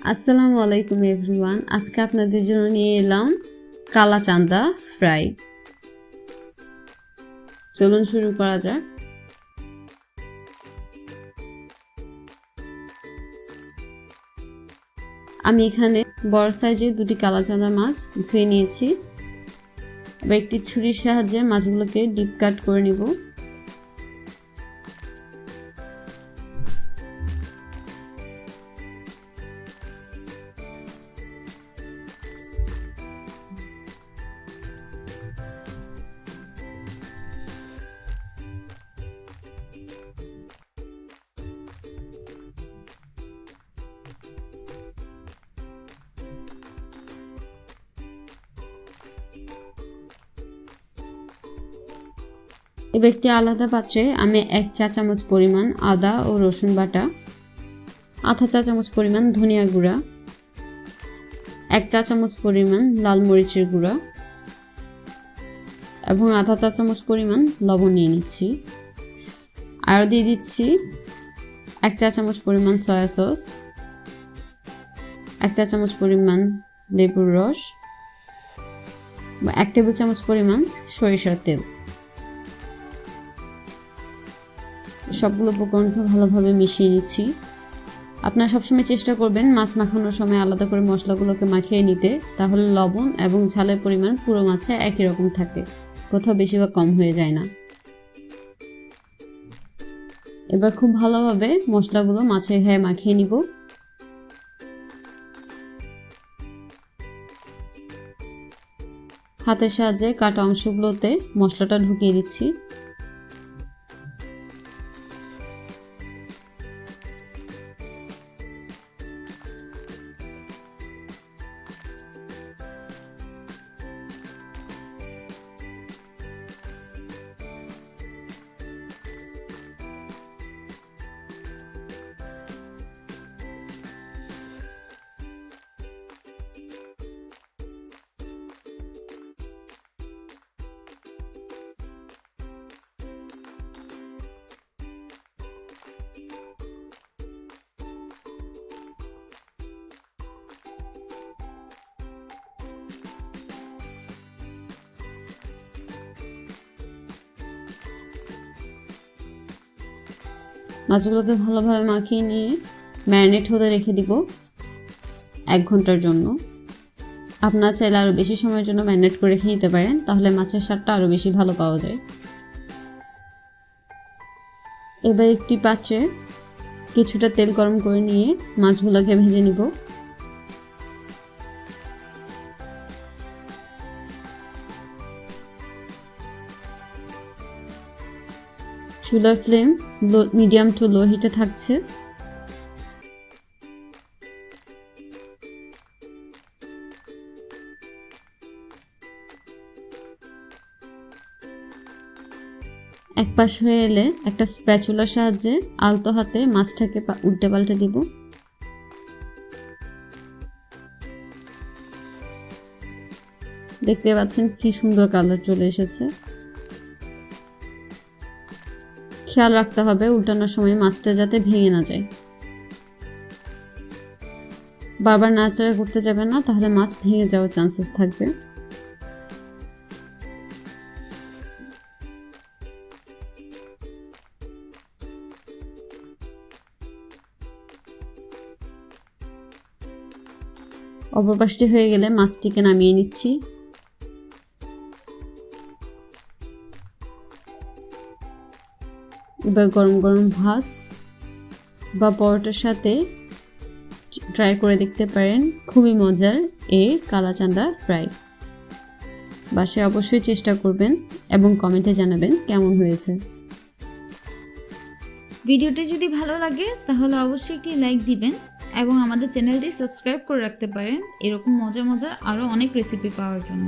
আসসালামু আলাইকুম এভরিওয়ান। আজকে আপনাদের জন্য নিয়ে এলাম কালা চান্দা ফ্রাই। চলুন শুরু করা যাক। আমি এখানে বড় সাইজের দুটি কালা চাঁদা মাছ ধুয়ে নিয়েছি। এবার একটি ছুরির সাহায্যে মাছগুলোকে ডিপ কাট করে নিব। এবার একটি আলাদা পাত্রে আমি এক চা চামচ পরিমাণ আদা ও রসুন বাটা, আধা চা চামচ পরিমাণ ধনিয়া গুঁড়া, এক চা চামচ পরিমাণ লাল মরিচের গুঁড়া এবং আধা চা চামচ পরিমাণ লবণ নিয়ে নিচ্ছি। আরও দিয়ে দিচ্ছি এক চা চামচ পরিমাণ সয়া সস, এক চা চামচ পরিমাণ লেবুর রস, বা এক টেবিল চামচ পরিমাণ সরিষার তেল। সবগুলো উপকরণকে ভালোভাবে মিশিয়ে নিচ্ছি। আপনারা সবসময় চেষ্টা করবেন মাছ মাখানোর সময় আলাদা করে মশলাগুলোকে মাখিয়ে নিতে। তাহলে লবণ এবং ঝালের পরিমাণ পুরো মাছে একই রকম থাকে। কোথাও বেশি বা কম হয়ে যায় না। এবার খুব ভালোভাবে মশলাগুলো মাছের ঘায়ে মাখিয়ে নিব। হাতের সাহায্যে কাটা অংশগুলোতে মশলাটা ঢুকিয়ে দিচ্ছি। মাছগুলোকে ভালোভাবে মাখিয়ে নিয়ে ম্যারিনেট হতে রেখে দিব এক ঘণ্টার জন্য। আপনার চাইলে আরও বেশি সময়ের জন্য ম্যারিনেট করে রেখে নিতে পারেন, তাহলে মাছের স্বাদটা আরও বেশি ভালো পাওয়া যায়। এবার একটি পাত্রে কিছুটা তেল গরম করে নিয়ে মাছগুলোকে ভেজে নিব। চুলার ফ্লেম মিডিয়াম টু লো হিটে থাকছে। এক পাশ হয়ে এলে একটা স্প্যাচুলার সাহায্যে আলতো হাতে মাছটাকে উল্টে পাল্টে দিব। দেখতে পাচ্ছেন কি সুন্দর কালার চলে এসেছে। খেয়াল রাখতে হবে, উল্টানোর সময় মাছটা যাতে ভেঙে না যায়। বারবার নাড়াচাড়া করতে যাবে না, তাহলে মাছ ভেঙে যাওয়ার চান্সেস থাকবে। অপর পাশটি হয়ে গেলে মাছটিকে নামিয়ে নিচ্ছি। এবার গরম গরম ভাত বা পরোটার সাথে ট্রাই করে দেখতে পারেন। খুবই মজার এ কালাচাঁদা ফ্রাই বাসায় অবশ্যই চেষ্টা করবেন এবং কমেন্টে জানাবেন কেমন হয়েছে। ভিডিওটি যদি ভালো লাগে, তাহলে অবশ্যই একটি লাইক দিবেন এবং আমাদের চ্যানেলটি সাবস্ক্রাইব করে রাখতে পারেন। এরকম মজা মজা আরও অনেক রেসিপি পাওয়ার জন্য।